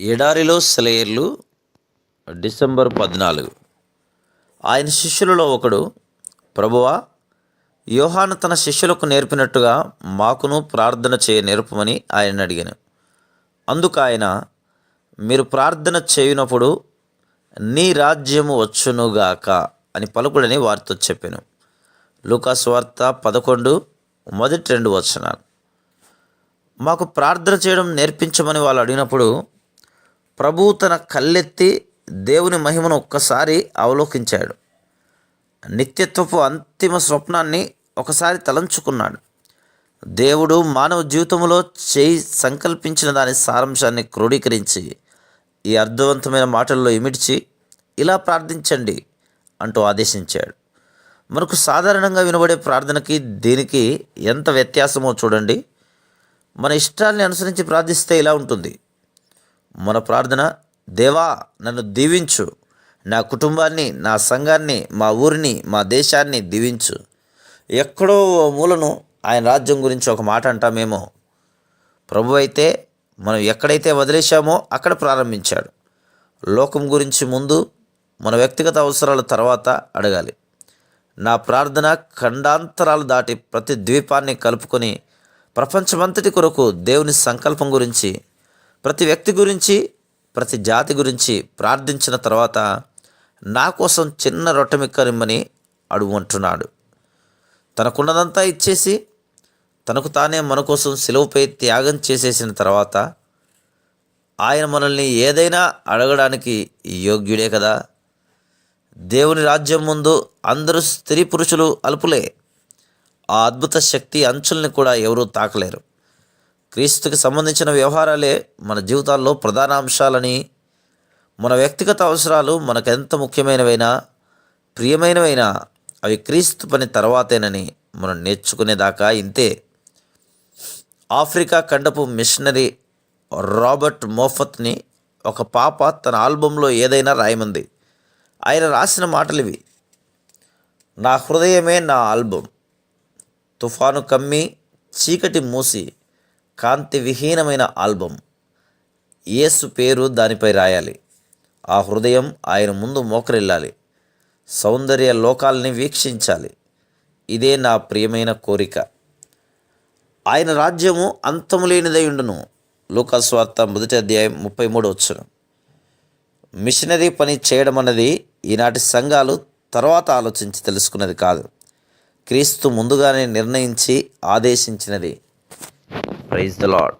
ఎడారిలో సెలయర్లు డిసెంబర్ పద్నాలుగు. ఆయన శిష్యులలో ఒకడు ప్రభువా యోహాను తన శిష్యులకు నేర్పినట్టుగా మాకును ప్రార్థన చేయ నేర్పమని ఆయన అడిగాను. అందుకు ఆయన మీరు ప్రార్థన చేయునప్పుడు నీ రాజ్యము వచ్చునుగాక అని పలుకుడని వారితో చెప్పాను. లూకాస్ వార్త పదకొండు మొదటి రెండు వచనాలు. మాకు ప్రార్థన చేయడం నేర్పించమని వాళ్ళు అడిగినప్పుడు ప్రభువు తన కళ్ళెత్తి దేవుని మహిమను ఒక్కసారి అవలోకించాడు. నిత్యత్వపు అంతిమ స్వప్నాన్ని ఒకసారి తలంచుకున్నాడు. దేవుడు మానవ జీవితంలో చేయి సంకల్పించిన దాని సారాంశాన్ని క్రోడీకరించి ఈ అర్థవంతమైన మాటల్లో ఇమిడ్చి ఇలా ప్రార్థించండి అంటూ ఆదేశించాడు. మనకు సాధారణంగా వినబడే ప్రార్థనకి దీనికి ఎంత వ్యత్యాసమో చూడండి. మన ఇష్టాల్ని అనుసరించి ప్రార్థిస్తే ఇలా ఉంటుంది. మన ప్రార్థన దేవా నన్ను దీవించు. నా కుటుంబాన్ని నా సంఘాన్ని మా ఊరిని మా దేశాన్ని దీవించు. ఎక్కడో మూలను ఆయన రాజ్యం గురించి ఒక మాట అంటామేమో ప్రభు అయితే మనం ఎక్కడైతే వదిలేశామో అక్కడ ప్రారంభించాడు. లోకం గురించి ముందు మన వ్యక్తిగత అవసరాల తర్వాత అడగాలి. నా ప్రార్థన ఖండాంతరాలు దాటి ప్రతి ద్వీపాన్ని కలుపుకొని ప్రపంచమంతటి కొరకు దేవుని సంకల్పం గురించి ప్రతి వ్యక్తి గురించి ప్రతి జాతి గురించి ప్రార్థించిన తర్వాత నా కోసం చిన్న రొట్టెమిక్కనిమ్మని అడుగుంటున్నాడు తనకున్నదంతా ఇచ్చేసి తనకు తానే మన కోసం సెలవుపై త్యాగం చేసేసిన తర్వాత ఆయన మనల్ని ఏదైనా అడగడానికి యోగ్యుడే కదా. దేవుని రాజ్యం ముందు అందరూ స్త్రీ పురుషులు అల్పులే. ఆ అద్భుత శక్తి అంచుల్ని కూడా ఎవరూ తాకలేరు. క్రీస్తుకి సంబంధించిన వ్యవహారాలే మన జీవితాల్లో ప్రధాన అంశాలని మన వ్యక్తిగత అవసరాలు మనకెంత ముఖ్యమైనవైనా ప్రియమైనవైనా అవి క్రీస్తు పని తర్వాతేనని మనం నేర్చుకునేదాకా ఇంతే. ఆఫ్రికా ఖండపు మిషనరీ రాబర్ట్ మోఫత్ని ఒక పాప తన ఆల్బంలో ఏదైనా రాయమంది. ఆయన రాసిన మాటలు ఇవి. నా హృదయమే నా ఆల్బం. తుఫాను కమ్మి చీకటి మూసి కాంతి విహీనమైన ఆల్బం యేసు పేరు దానిపై రాయాలి. ఆ హృదయం ఆయన ముందు మోకరిల్లాలి. సౌందర్య లోకాల్ని వీక్షించాలి. ఇదే నా ప్రియమైన కోరిక. ఆయన రాజ్యము అంతము లేనిదై ఉండును. లోకస్వార్త మొదటి అధ్యాయం ముప్పై మూడు వచ్చును మిషనరీ పని చేయడం అన్నది ఈనాటి సంఘాలు తర్వాత ఆలోచించి తెలుసుకున్నది కాదు. క్రీస్తు ముందుగానే నిర్ణయించి ఆదేశించినది. praise the lord.